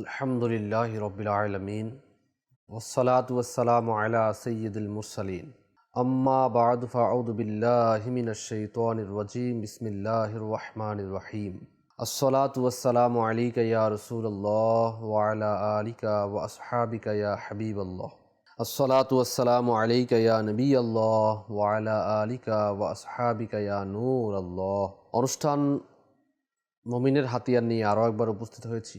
আলহামদুলিল্লাহ রবিল আলমিন ওসলাত ওসালাম আলা সৈয়দুল মুরসালিন। আম্মা বাদ ফাউদুবিল্লাহমিন শৈতানির রজিম বিসমিল্লাহ রহমান রহিম। আসসালাত ওয়াসালাম আলিকা ইয়া রসুল্লাহ ওয়ালা আলিকা ওয়া আসহাবিকা ইয়া হাবিব আল্লাহ আসসালাত ওয়াসালাম আলিকা ইয়া আল্লাহ ওয়ালা আলিকা ওয়া আসহাবিকা নূর আল্লাহ অনুষ্ঠান মমিনের হাতিয়ার নিয়ে আরও একবার উপস্থিত হয়েছি।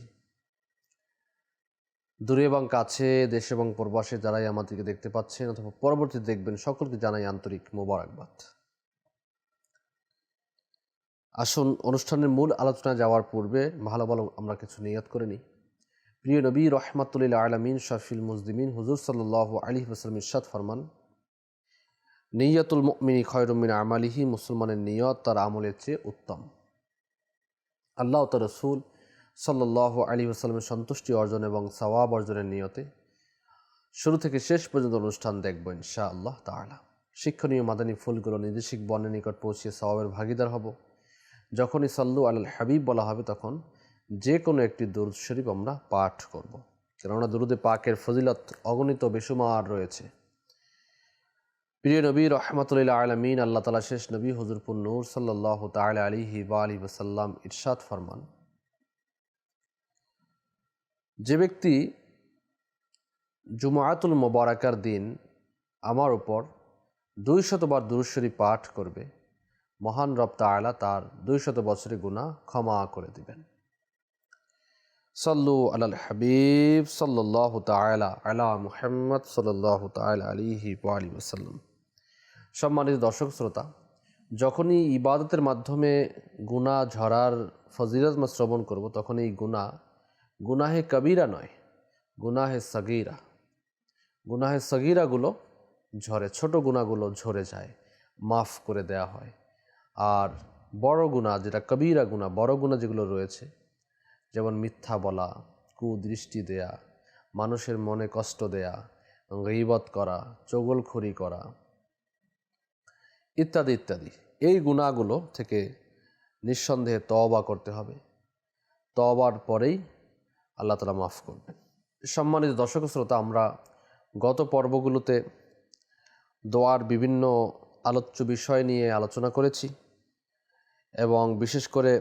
দূরে এবং কাছে, দেশ এবং প্রবাসে যারাই আমাদেরকে দেখতে পাচ্ছেন অথবা পরবর্তীতে দেখবেন, সকলকে জানাই আন্তরিক মোবারকবাদ। আসুন, অনুষ্ঠানের মূল আলোচনায় যাওয়ার পূর্বে ভালো ভালো আমরা কিছু নিয়ত করে নিই। প্রিয় নবী, রহমাতুল্লিল আলমিন, শফিল মুজদিমিন, হুজুর সাল্লাহ আলী ওসলাম ইরশাদ ফরমান, নিয়তুল মিনি খয়রুমিন আমালিহি, মুসলমানের নিয়ত তার আমলের চেয়ে উত্তম। আল্লাহ তার রসুল সাল্লাহ আলী আসসালামের সন্তুষ্টি অর্জন এবং সওয়াব অর্জনের নিয়তে শুরু থেকে শেষ পর্যন্ত অনুষ্ঠান দেখব ইনশা আল্লাহ তালা শিক্ষণীয় মাদানী ফুলগুলো নির্দেশিক বর্ণের নিকট পৌঁছিয়ে সওয়াবের ভাগিদার হব। যখনই সাল্লু আল হাবিব বলা হবে তখন যে কোনো একটি দুরুদ শরীফ আমরা পাঠ করব। কেননা দুরুদে পাকের ফজিলত অগণিত বেসুমার রয়েছে। প্রিয় নবী রহমতুল্লাহ আলমিন, আল্লাহ তালা শেষ নবী হজরপুর নূর সাল্লাহ তাল আলিহি বা আলী ওসাল্লাম ইরশাদ ফরমান যে ব্যক্তি জুমায়াতুল মোবারকার দিন আমার উপর দুই শতবার দুরুশ্বরী পাঠ করবে, মহান রব আয়লা তার দুই শত বছরের গুণা ক্ষমা করে দিবেন। সল্লু আল হাবিব সাল্লাহ তালা আলা মুহাম্মদ সাল্লাহ তালা আলিহি আলী ওসাল্লাম সম্মানিত দর্শক শ্রোতা, যখনই ইবাদতের মাধ্যমে গুণা ঝরার ফজিলত শ্রবণ করব, তখন এই গুণা গুনাহে কবিরা নয়, গুনাহে সগিরা। গুনাহে সগিরাগুলো ঝরে, ছোট গুণাগুলো ঝরে যায়, মাফ করে দেয়া হয়। আর বড় গুণা, যেটা কবিরা গুণা, বড় গুণা যেগুলো রয়েছে, যেমন মিথ্যা বলা, কুদৃষ্টি দেয়া, মানুষের মনে কষ্ট দেয়া, গিবত করা, চগলখড়ি করা, ইত্যাদি ইত্যাদি। এই গুণাগুলো থেকে নিঃসন্দেহে তওবা করতে হবে। তওবার পরেই আল্লাহ তালা মাফ করবেন সম্মানিত দর্শক শ্রোতা, আমরা গত পর্বগুলোতে দোয়ার বিভিন্ন আলোচ্য বিষয় নিয়ে আলোচনা করেছি এবং বিশেষ করে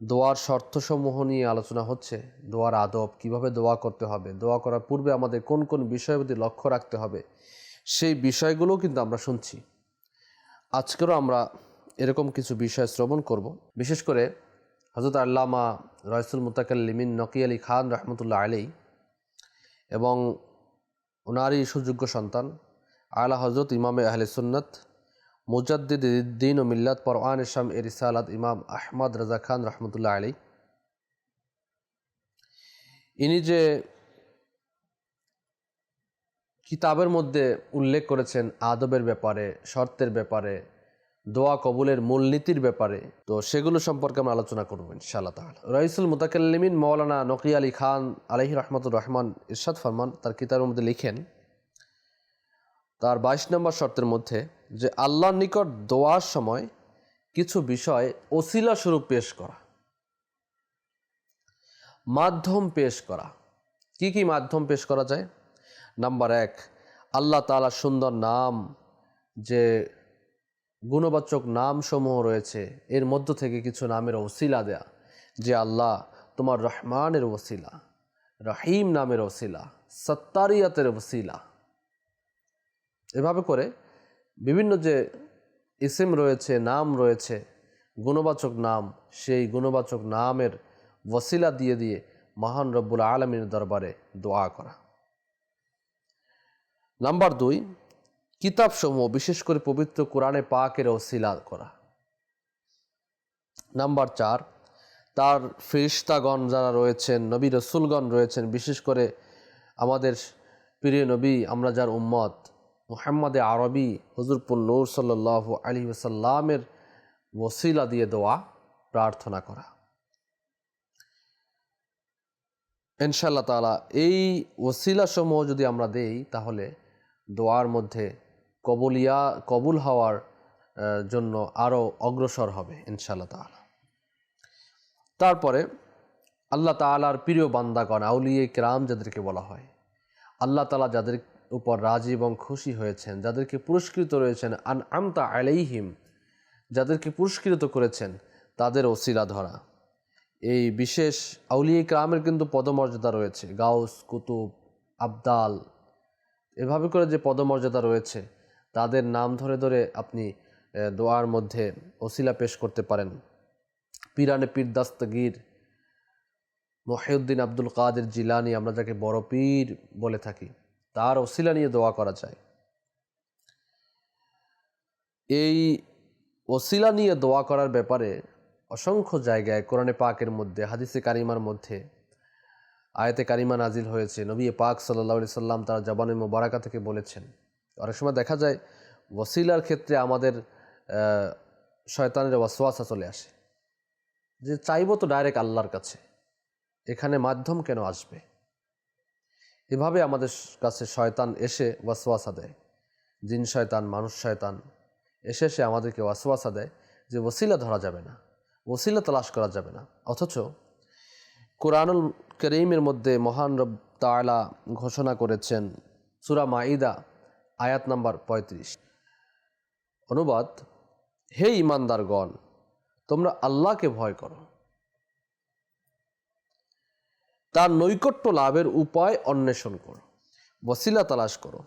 দোয়ার শর্তসমূহ নিয়ে আলোচনা হচ্ছে, দোয়ার আদব, কীভাবে দোয়া করতে হবে, দোয়া করার পূর্বে আমাদের কোন কোন বিষয়ের প্রতি লক্ষ্য রাখতে হবে, সেই বিষয়গুলোও কিন্তু আমরা শুনছি। আজকেরও আমরা এরকম কিছু বিষয় শ্রবণ করব। বিশেষ করে হজরত আল্লামা রয়সুল মুতাকাল্লিমিন নকি আলী খান রহমতুল্লাহ আলী এবং ওনারই সুযোগ্য সন্তান আলা হজরত ইমামে আহলে সুন্নত মুজাদ্দিদ্দিন ও মিল্লাত পরওয়ান ইসলাম এ রিসালাত ইমাম আহমদ রাজা খান রহমতুল্লাহ আলী ইনি যে কিতাবের মধ্যে উল্লেখ করেছেন আদবের ব্যাপারে, শর্তের ব্যাপারে দোয়া কবুলের মূলনীতির ব্যাপারে। তো সেগুলো সম্পর্কে আমরা আলোচনা করব ইনশাআল্লাহ তাহলে রইসুল মুতাকাল্লিমিন মৌলানা নকি আলী খান আলহি রহমতুর রহমান ইরশাদ ফরমান তার কিতাবের মধ্যে লিখেন, তার বাইশ নম্বর শর্তের মধ্যে যে আল্লাহর নিকট দোয়ার সময় কিছু বিষয় ওসিলা স্বরূপ পেশ করা, মাধ্যম পেশ করা। কি কি মাধ্যম পেশ করা যায়? নাম্বার এক, আল্লাহ তালা সুন্দর নাম যে গুণবাচক নামসমূহ রয়েছে। এর মধ্য থেকে কিছু নামের ওসিলা দেয়া, যে আল্লাহ তোমার রহমানের ওসিলা, রহিম নামের ওসিলা, সত্তারিয়াতের ওসিলা। এভাবে করে বিভিন্ন যে ইসিম রয়েছে, নাম রয়েছে, গুণবাচক নাম, সেই গুণবাচক নামের ওসিলা দিয়ে দিয়ে মহান রব্বুল আলমীর দরবারে দোয়া করা। নাম্বার দুই কিতাবসমূহ, বিশেষ করে পবিত্র কোরআনে পাকের ওসিলা করা। নাম্বার চার, তার ফেরিস্তাগণ যারা রয়েছেন, নবী রসুলগণ রয়েছেন, বিশেষ করে আমাদের প্রিয় নবী, আমরা যার উম্মত, মুহাম্মদে আরবি হজুরপুর নূর সাল্লাহ আলী সাল্লামের ওসিলা দিয়ে দোয়া, প্রার্থনা করা। ইনশাল্লাহ তালা এই ওসিলাসমূহ যদি আমরা দেই, তাহলে দোয়ার মধ্যে কবুলিয়া, কবুল হওয়ার জন্য আরও অগ্রসর হবে ইনশাল্লাহ তালা তারপরে আল্লাহ তালার প্রিয় বান্দাগণ, আউলিয়ে কেরাম যাদেরকে বলা হয়, আল্লাহ তালা যাদের উপর রাজি এবং খুশি হয়েছেন, যাদেরকে পুরস্কৃত রয়েছেন আন আমতা আলাইহিম, যাদেরকে পুরস্কৃত করেছেন, তাদের ওসিলা ধরা। এই বিশেষ আউলিয়ে ক্রামের কিন্তু পদমর্যাদা রয়েছে, গাউস, কুতুব, আবদাল, এভাবে করে যে পদমর্যাদা রয়েছে তাদের নাম ধরে ধরে আপনি দোয়ার মধ্যে ওসিলা পেশ করতে পারেন। পিরানে পীর দাস্তগীর মহিউদ্দিন আব্দুল কাদের জিলানি, আমরা যাকে বড় পীর বলে থাকি, তার ওসিলা নিয়ে দোয়া করা যায়। এই ওসিলা নিয়ে দোয়া করার ব্যাপারে অসংখ্য জায়গায় কোরআনে পাকের মধ্যে, হাদিসে কারিমার মধ্যে, আয়াতে কারিমা নাজিল হয়েছে। নবী পাক সাল্লাহ সাল্লাম তার জবানের মোবারাকা থেকে বলেছেন অনেক সময় দেখা যায় ওসিলার ক্ষেত্রে আমাদের শয়তানের ওয়াসওয়াসা চলে আসে। যে চাইব তো ডাইরেক্ট আল্লাহর কাছে। এখানে মাধ্যম কেন আসবে? এভাবে আমাদের কাছে শয়তান এসে ওয়াসওয়াসা দেয়। জিন শয়তান, মানুষ শয়তান এসে এসে আমাদেরকে ওয়াসওয়াসা দেয় যে ওসিলা ধরা যাবে না ওসিলা তালাশ করা যাবে না। অথচ কোরআনুল করিমের মধ্যে মহান রব তাআলা ঘোষণা করেছেন, সুরা মাইদা আয়াত নাম্বার পঁয়ত্রিশ। অনুবাদ, হে ইমানদারগণ, তোমরা আল্লাহকে ভয় করো। তার নৈকট্য লাভের উপায় অন্বেষণ করো বসিলা তালাশ করো,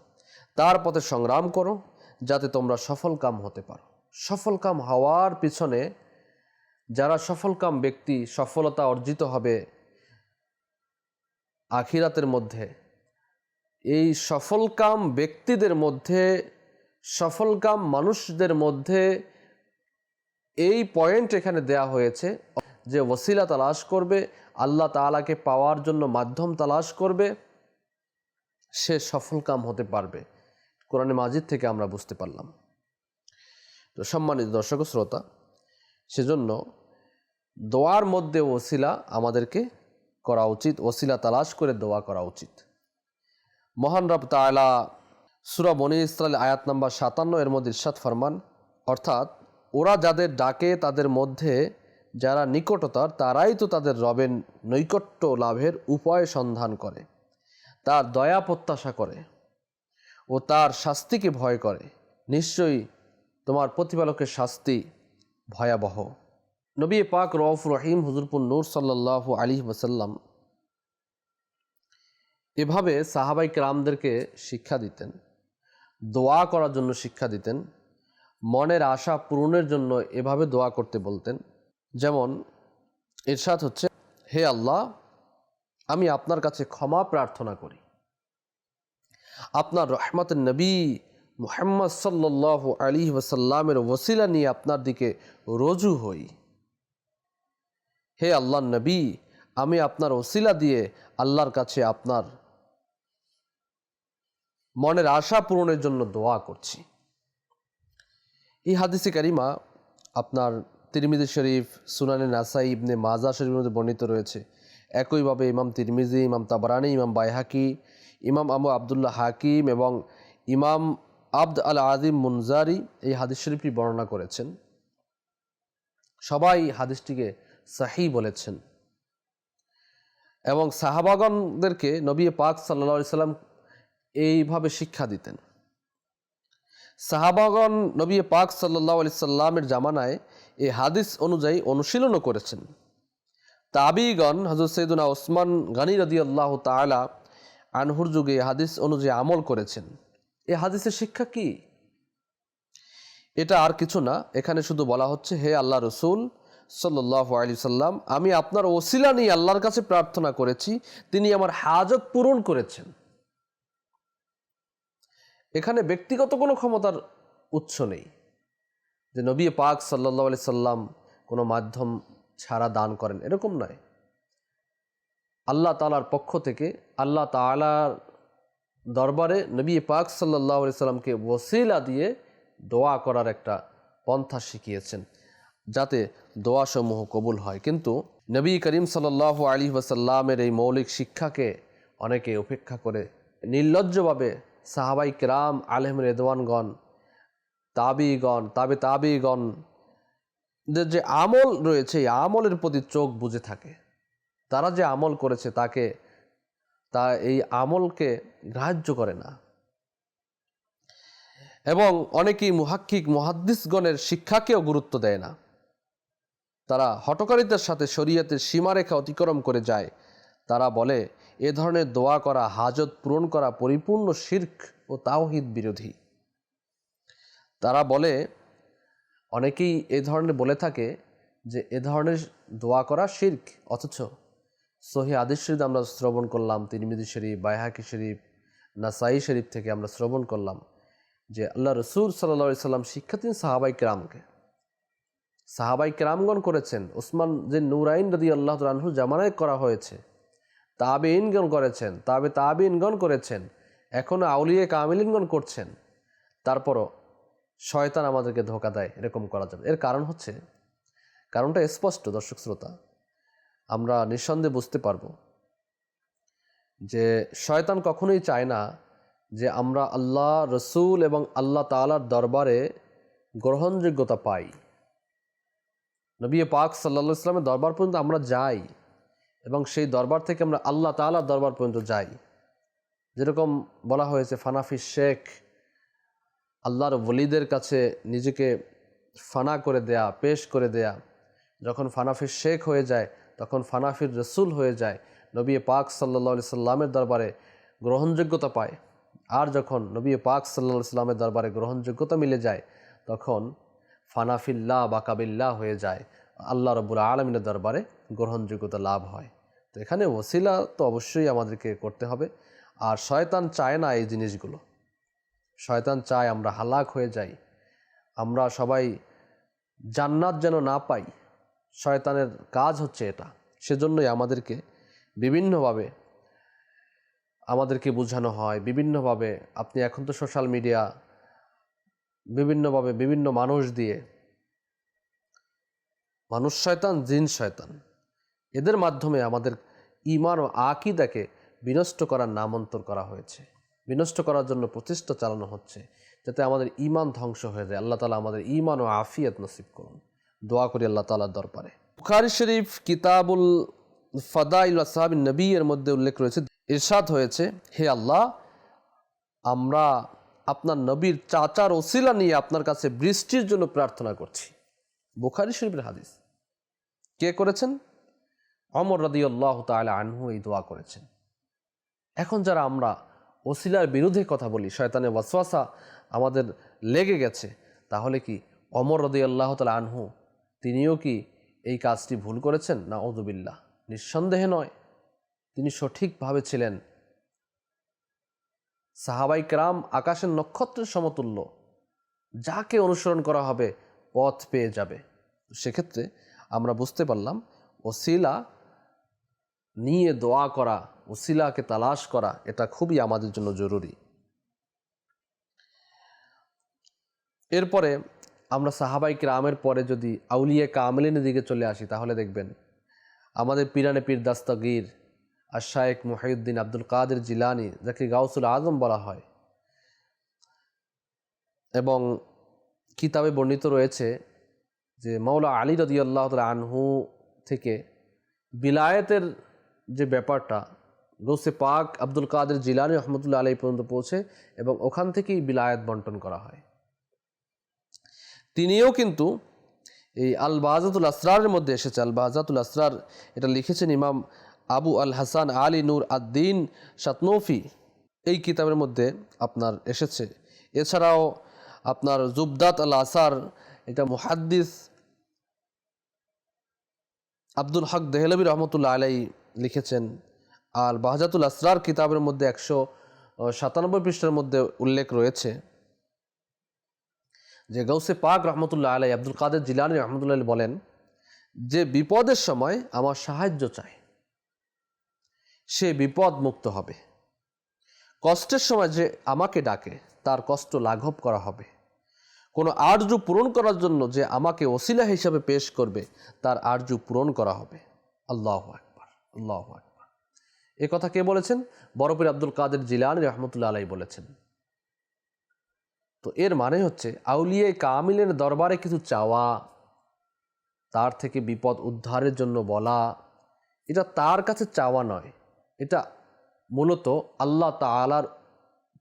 তার পথে সংগ্রাম করো, যাতে তোমরা সফল কাম হতে পারো। সফল কাম হওয়ার পিছনে যারা সফলকাম ব্যক্তি সফলতা অর্জিত হবে আখিরাতের মধ্যে এই সফলকাম ব্যক্তিদের মধ্যে, সফলকাম মানুষদের মধ্যে এই পয়েন্ট এখানে দেয়া হয়েছে যে ওসিলা তালাশ করবে, আল্লাহ তাআলাকে পাওয়ার জন্য মাধ্যম তালাশ করবে, সে সফলকাম হতে পারবে। কোরআনে মাজিদ থেকে আমরা বুঝতে পারলাম। তো সম্মানিত দর্শক শ্রোতা, সেজন্য দোয়ার মধ্যে ওসিলা আমাদেরকে করা উচিত, ওসিলা তালাশ করে দোয়া করা উচিত। মহান রব তাআলা সুরা বনি ইসরায়েল আয়াত নাম্বার সাতান্ন এর মধ্যে ইরশাদ ফরমান, অর্থাৎ ওরা যাদের ডাকে তাদের মধ্যে যারা নিকটতর, তারাই তো তাদের রবের নৈকট্য লাভের উপায় সন্ধান করে, তার দয়া প্রত্যাশা করে ও তার শাস্তিকে ভয় করে। নিশ্চয়ই তোমার প্রতিপালকের শাস্তি ভয়াবহ। নবী পাক রউফ রহিম হুজুরপুর নূর সাল্লাহ আলী ওসাল্লাম এভাবে সাহাবাই ক্রামদেরকে শিক্ষা দিতেন, দোয়া করার জন্য শিক্ষা দিতেন, মনের আশা পূরণের জন্য এভাবে দোয়া করতে বলতেন। যেমন, এরশাদ হচ্ছে, হে আল্লাহ, আমি আপনার কাছে ক্ষমা প্রার্থনা করি। আপনার রহমত নবী মুহাম্মদ সাল্লাহ আলী ওসাল্লামের ওসিলা নিয়ে আপনার দিকে রজু হই। হে আল্লাহ নবী, আমি আপনার ওসিলা দিয়ে আল্লাহর কাছে আপনার মনের আশা পূরণের জন্য দোয়া করছি। এই হাদিসে কারিমা আপনার তিরমিজি শরীফ, সুনানে নাসাই, ইবনে মাজা শরীফের মধ্যে বর্ণিত রয়েছে। একইভাবে ইমাম তিরমিজি, ইমাম তাবারানি, ইমাম বাইহাকি, ইমাম আবু আবদুল্লাহ হাকিম এবং ইমাম আব্দ আল আজিম মুনজারি এই হাদিস শরীফটি বর্ণনা করেছেন। সবাই হাদিসটিকে সাহি বলেছেন। এবং সাহাবাগনদেরকে নবী পাক সাল্লা সাল্লাম এইভাবে শিক্ষা দিতেন। সাহাবাগন নবী পাক সাল্লাহ আলি সাল্লামের জামানায় এই হাদিস অনুযায়ী অনুশীলনও করেছেন। তাবিগণ হজরত সৈদুনা ওসমান গানি রদি আল্লাহ তালা আনহুর যুগে হাদিস অনুযায়ী আমল করেছেন। এ হাদিসের শিক্ষা কি? এটা আর কিছু না, এখানে শুধু বলা হচ্ছে, হে আল্লাহ রসুল সাল্লাহ আলি সাল্লাম, আমি আপনার ওসিলা নিয়ে আল্লাহর কাছে প্রার্থনা করেছি, তিনি আমার হাজত পূরণ করেছেন। এখানে ব্যক্তিগত কোনো ক্ষমতার উৎস নেই। যে নবী পাক সাল্লাহ আলি সাল্লাম কোনো মাধ্যম ছাড়া দান করেন, এরকম নয়। আল্লাহ তালার পক্ষ থেকে, আল্লাহ তালার দরবারে নবী পাক সাল্লাহ আলি সাল্লামকে ওসিলা দিয়ে দোয়া করার একটা পন্থা শিখিয়েছেন, যাতে দোয়াসমূহ কবুল হয়। কিন্তু নবী করিম সাল্লাহ আলী ওয়াসাল্লামের এই মৌলিক শিক্ষাকে অনেকে উপেক্ষা করে নির্লজ্জভাবে সাহাবাই কেরাম আলহেম রেদওয়ানগণ, তাবিগণ, তাবে তাবিগণ যে আমল রয়েছে, এই আমলের প্রতি চোখ বুঝে থাকে। তারা যে আমল করেছে তাকে, তা এই আমলকে গ্রাহ্য করে না। এবং অনেকেই মুহাক্কিক মহাদ্দিসগণের শিক্ষাকেও গুরুত্ব দেয় না। তারা হটকারিতার সাথে শরীয়তের সীমারেখা অতিক্রম করে যায়। তারা বলে এ ধরনের দোয়া করা, হাজত পূরণ করা পরিপূর্ণ শির্ক ও তাওহিদ বিরোধী। তারা বলে, অনেকেই এ ধরনের বলে থাকে যে, এ ধরনের দোয়া করা শির্ক, অথচ সহি আদিস শরীফ আমরা শ্রবণ করলাম তিরমিদি শরীফ, বাইহাকি শরীফ, নাসাই শরীফ থেকে আমরা শ্রবণ করলাম যে, আল্লাহ রসুল সাল্লা সাল্লাম শিক্ষা দিন সাহাবাই কেরামকে, সাহাবাই কেরামগণ করেছেন। ওসমান যে নুরাইন রদি আল্লাহ রানহু জামানায় করা হয়েছে। তাবে ইনগণ করেছেন, তাবে তাবে ইনগণ করেছেন এখনও আউলিয়ে কামিলিনগণ করছেন। তারপরও শয়তান আমাদেরকে ধোকা দেয়, এরকম করা যাবে। এর কারণ হচ্ছে, কারণটা স্পষ্ট, দর্শক শ্রোতা। আমরা নিঃসন্দেহে বুঝতে পারব যে শয়তান কখনোই চায় না যে আমরা আল্লাহ, রসুল এবং আল্লাহ তালার দরবারে গ্রহণযোগ্যতা পাই। নবী পাক সাল্লা ইসলামের দরবার পর্যন্ত আমরা যাই। এবং সেই দরবার থেকে আমরা আল্লাহ তালার দরবার পর্যন্ত যাই। যেরকম বলা হয়েছে ফানাফি শেখ আল্লাহর ওলিদের কাছে নিজেকে ফানা করে দেয়া, পেশ করে দেয়া। যখন ফানাফির শেখ হয়ে যায়, তখন ফানাফির রসুল হয়ে যায়। নবী পাক সাল্লা সাল্লামের দরবারে গ্রহণযোগ্যতা পায়। আর যখন নবী পাক সাল্লা সাল্লামের দরবারে গ্রহণযোগ্যতা মিলে যায়, তখন ফানাফিল্লাহ বা কাবিল্লাহ হয়ে যায়। আল্লাহ রবুল আলমিনের দরবারে গ্রহণযোগ্যতা লাভ হয়। তো এখানে ওসিলা তো অবশ্যই আমাদেরকে করতে হবে। আর শয়তান চায় না এই জিনিসগুলো। শয়তান চায় আমরা হালাক হয়ে যাই। আমরা সবাই জান্নাত যেন না পাই, শয়তানের কাজ হচ্ছে এটা। সেজন্যই আমাদেরকে বিভিন্নভাবে আমাদেরকে বোঝানো হয়, বিভিন্নভাবে আপনি এখন তো সোশ্যাল মিডিয়া, বিভিন্নভাবে বিভিন্ন মানুষ দিয়ে, মানুষ শয়তান, জিন শয়তান, এদের মাধ্যমে আমাদের ইমান ও আকিদাকে বিনষ্ট করার নামান্তর করা হয়েছে। বিনষ্ট করার জন্য প্রচেষ্টা চালানো হচ্ছে, যাতে আমাদের ইমান ধ্বংস হয়ে যায়। আল্লাহ তালা আমাদের ইমান ও আফিয়ত নসিব করুন। দোয়া করি আল্লাহ তালার দরবারে। বুখারি শরীফ কিতাবুল ফদাইল সাহাব নবী এর মধ্যে উল্লেখ রয়েছে, ইরশাদ হয়েছে, হে আল্লাহ, আমরা আপনার নবীর চাচার ওসিলা নিয়ে আপনার কাছে বৃষ্টির জন্য প্রার্থনা করছি। বুখারি শরীফের হাদিস। কে করেছেন? অমর রদি আল্লাহ তালা আনহু এই দোয়া করেছেন। এখন যারা আমরা ওসিলার বিরুদ্ধে কথা বলি, শয়তানের ওয়াসওয়াসা আমাদের লেগে গেছে, তাহলে কি অমর রদি আল্লাহ তালা আনহু তিনিও কি এই কাজটি ভুল করেছেন? না ওদুবিল্লাহ নিঃসন্দেহে নয়। তিনি সঠিকভাবে ছিলেন। সাহাবাই ক্রাম আকাশের নক্ষত্রের সমতুল্য। যাকে অনুসরণ করা হবে, পথ পেয়ে যাবে। সেক্ষেত্রে আমরা বুঝতে পারলাম, ওসিলা নিয়ে দোয়া করা, ওসিলাকে তালাশ করা, এটা খুবই আমাদের জন্য জরুরি। এরপরে আমরা সাহাবাই ক্রামের পরে যদি আউলিয়া কামলিনের দিকে চলে আসি, তাহলে দেখবেন আমাদের পিরানে পীর দাস্তাগির আর শায়েক মুহিউদ্দিন আব্দুল কাদের জিলানি, যাকে গাউসুল আজম বলা হয়, এবং কিতাবে বর্ণিত রয়েছে যে মৌলা আলী রদি আল্লাহ আনহু থেকে বিলায়েতের যে ব্যাপারটা গৌসে পাক আব্দুল কাদের জিলানি রহমতুল্লাহ আলাই পর্যন্ত পৌঁছে এবং ওখান থেকেই বিলায়েত বন্টন করা হয়। তিনিও কিন্তু এই আল বাজাতুল আসরারের মধ্যে এসেছে। আল বাজাতুল আসরার, এটা লিখেছেন ইমাম আবু আল হাসান আলী নূর আদ্দিন শাতনৌফি এই কিতাবের মধ্যে আপনার এসেছে। এছাড়াও আপনার জুবদাত আল আসার এটা মুহাদ্দিস আব্দুল হক দেহলবী রহমতুল্লাহ আলাই লিখেছেন আর বাহাজাতুল আসরার কিতাবের মধ্যে একশো সাতানব্বই পৃষ্ঠার মধ্যে উল্লেখ রয়েছে যে গৌসে পাক রহমতুল্লাহ আলাই আব্দুল কাদের জিলানি রহমতুল্লাহ বলেন, যে বিপদের সময় আমার সাহায্য চায়, সে বিপদ মুক্ত হবে। কষ্টের সময় যে আমাকে ডাকে, তার কষ্ট লাঘব করা হবে। কোনো আর্য পূরণ করার জন্য যে আমাকে ওসিলা হিসাবে পেশ করবে, তার আর্য পূরণ করা হবে। আল্লাহ আল্লাহ আকবার। এ কথা কে বলেছেন? বরফির আব্দুল কাদের জিলানি রহমতুল্লা আলাই বলেছেন। তো এর মানে হচ্ছে আউলিয়ে কামিলের দরবারে কিছু চাওয়া, তার থেকে বিপদ উদ্ধারের জন্য বলা, এটা তার কাছে চাওয়া নয়। এটা মূলত আল্লাহ তালার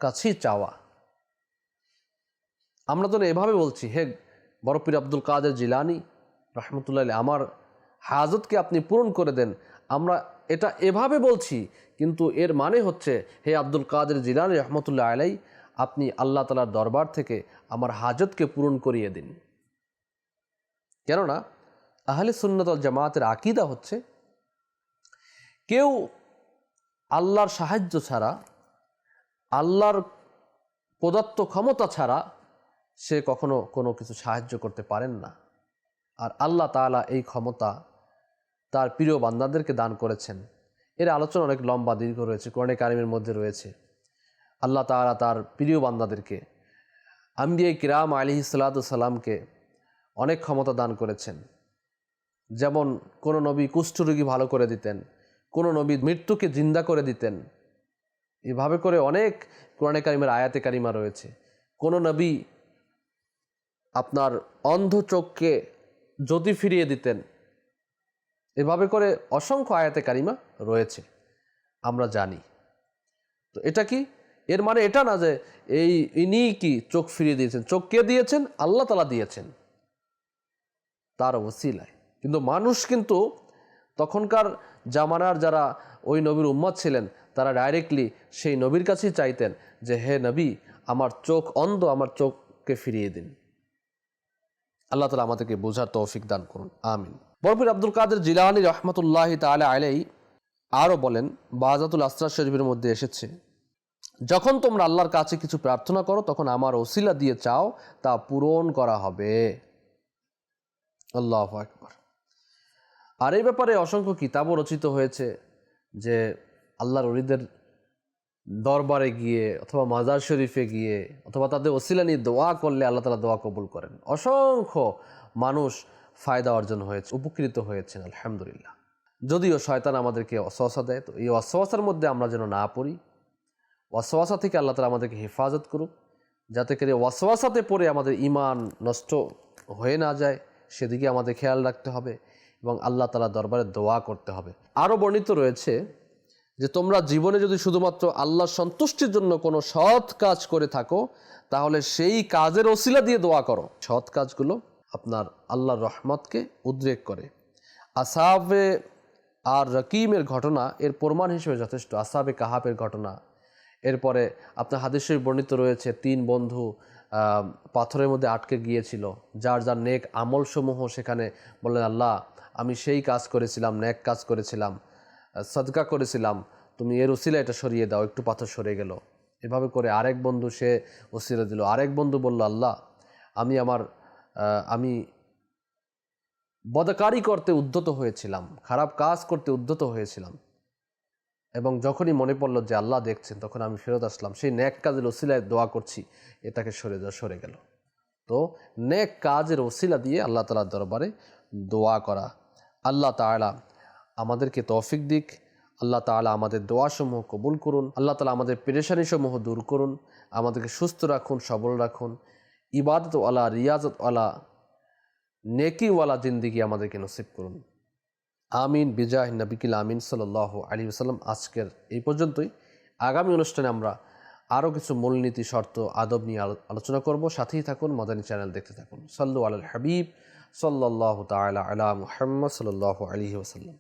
কাছেই চাওয়া। আমরা তো এভাবে বলছি, হে বরফির আব্দুল কাদের জিলানি রহমতুল্লাহ আমার হাজতকে আপনি পূরণ করে দেন আমরা এটা এভাবে বলছি, কিন্তু এর মানে হচ্ছে, হে আব্দুল কাদের জিলানি রহমতুল্লাহ আলাই আপনি আল্লাহ তালার দরবার থেকে আমার হাজতকে পূরণ করিয়ে দিন। কেননা, আহলে সুন্নতল জামাতের আকিদা হচ্ছে, কেউ আল্লাহর সাহায্য ছাড়া, আল্লাহর প্রদত্ত ক্ষমতা ছাড়া সে কখনো কোনো কিছু সাহায্য করতে পারেন না। আর আল্লাহ তাআলা এই ক্ষমতা তার প্রিয় বান্দাদেরকে দান করেছেন। এর আলোচনা অনেক লম্বা, দীর্ঘ রয়েছে, কোরআনে কারিমের মধ্যে রয়েছে। আল্লাহ তাআলা তার প্রিয় বান্দাদেরকে, আম্বিয়া কিরাম আলী সালামকে অনেক ক্ষমতা দান করেছেন। যেমন কোনো নবী কুষ্ঠরোগী ভালো করে দিতেন, কোনো নবী মৃত্যুকে জিন্দা করে দিতেন। এভাবে করে অনেক কোরআনে কারিমের আয়াতে কারিমা রয়েছে। কোনো নবী আপনার অন্ধ চোখকে জ্যোতি ফিরিয়ে দিতেন এভাবে করে অসংখ্য আয়াতে কারিমা রয়েছে। আমরা জানি। তো এটা কি? এর মানে এটা না যে এই ইনি কি চোখ ফিরিয়ে দিয়েছেন? চোখ কে দিয়েছেন? আল্লাহ তালা দিয়েছেন। তার ওসিলায়। কিন্তু মানুষ কিন্তু তখনকার জামানার যারা ওই নবীর উম্মত ছিলেন, তারা ডাইরেক্টলি সেই নবীর কাছেই চাইতেন যে, হে নবী, আমার চোখ অন্ধ, আমার চোখকে ফিরিয়ে দিন। আল্লাহ তালা আমাদেরকে বোঝার তৌফিক দান করুন, আমিন। বরফির আব্দুল কাদের জিলানি রহমতুল্লাহ তালা আলাই আরও বলেন, বাজাতুল আসরা শরীফের মধ্যে এসেছে, যখন তোমরা আল্লাহর কাছে কিছু প্রার্থনা করো, তখন আমার ওসিলা দিয়ে চাও, তা পূরণ করা হবে। আল্লাহ আকবর। আর এই ব্যাপারে অসংখ্য কিতাবও রচিত হয়েছে যে আল্লাহর অলিদের দরবারে গিয়ে অথবা মাজার শরীফে গিয়ে অথবা তাদের ওসিলা নিয়ে দোয়া করলে আল্লাহ তালা দোয়া কবুল করেন। অসংখ্য মানুষ ফায়দা অর্জন হয়েছে, উপকৃত হয়েছেন, আলহামদুলিল্লাহ। যদিও শয়তান আমাদেরকে অসহসা দেয়, তো এই অসহসার মধ্যে আমরা যেন না পড়ি ওয়াসওয়াসা থেকে আল্লাহ তালা আমাদেরকে হেফাজত করুক, যাতে করে ওয়াসওয়াসাতে পড়ে আমাদের ইমান নষ্ট হয়ে না যায়, সেদিকে আমাদের খেয়াল রাখতে হবে এবং আল্লাহ তালা দরবারে দোয়া করতে হবে। আরও বর্ণিত রয়েছে যে তোমরা জীবনে যদি শুধুমাত্র আল্লাহ সন্তুষ্টির জন্য কোনো সৎ কাজ করে থাকো, তাহলে সেই কাজের ওসিলা দিয়ে দোয়া করো। সৎ কাজগুলো আপনার আল্লাহর রহমতকে উদ্রেক করে। আসাবে আর রকিমের ঘটনা এর প্রমাণ হিসেবে যথেষ্ট। আসাবে কাহাবের ঘটনা। এরপরে আপনার হাদিসের বর্ণিত রয়েছে, তিন বন্ধু পাথরের মধ্যে আটকে গিয়েছিল। যার যার নেক আমলসমূহ সেখানে বললেন, আল্লাহ, আমি সেই কাজ করেছিলাম, নেক কাজ করেছিলাম। সদকা করেছিলাম, তুমি এর উসিলা এটা সরিয়ে দাও, একটু পাথর সরে গেল। এভাবে করে আরেক বন্ধু সে উসিলা দিল। আরেক বন্ধু বলল, আল্লাহ, আমি আমার আমি বদকারি করতে উদ্যত হয়েছিলাম, খারাপ কাজ করতে উদ্যত হয়েছিলাম। এবং যখনই মনে পড়ল যে আল্লাহ দেখছেন, তখন আমি ফেরত আসলাম। সেই নেক কাজের ওসিলায় দোয়া করছি, এটাকে সরে যা সরে গেল। তো নেক কাজের ওসিলা দিয়ে আল্লাহ তালার দরবারে দোয়া করা। আল্লাহ তাআলা আমাদেরকে তৌফিক দিক। আল্লাহ তাআলা আমাদের দোয়াসমূহ কবুল করুন। আল্লাহ তালা আমাদের পেরেশানিসমূহ দূর করুন। আমাদেরকে সুস্থ রাখুন, সবল রাখুন। ইবাদতওয়ালা, রিয়াজতওয়ালা, নেকিওয়ালা জিন্দিগি আমাদেরকে নসিব করুন। আমিন। বিজাহ নবিকিল আমিন সাল্লাহ আলী সাল্লাম আজকের এই পর্যন্তই। আগামী অনুষ্ঠানে আমরা আরও কিছু মূলনীতি, শর্ত, আদব নিয়ে আলোচনা করব। সাথেই থাকুন, মাদানী চ্যানেল দেখতে থাকুন। সাল্লু আল হাবিব সাল্লাহ তালা আলা মুহাম্মদ সাল্লাহ আলী ওসাল্লাম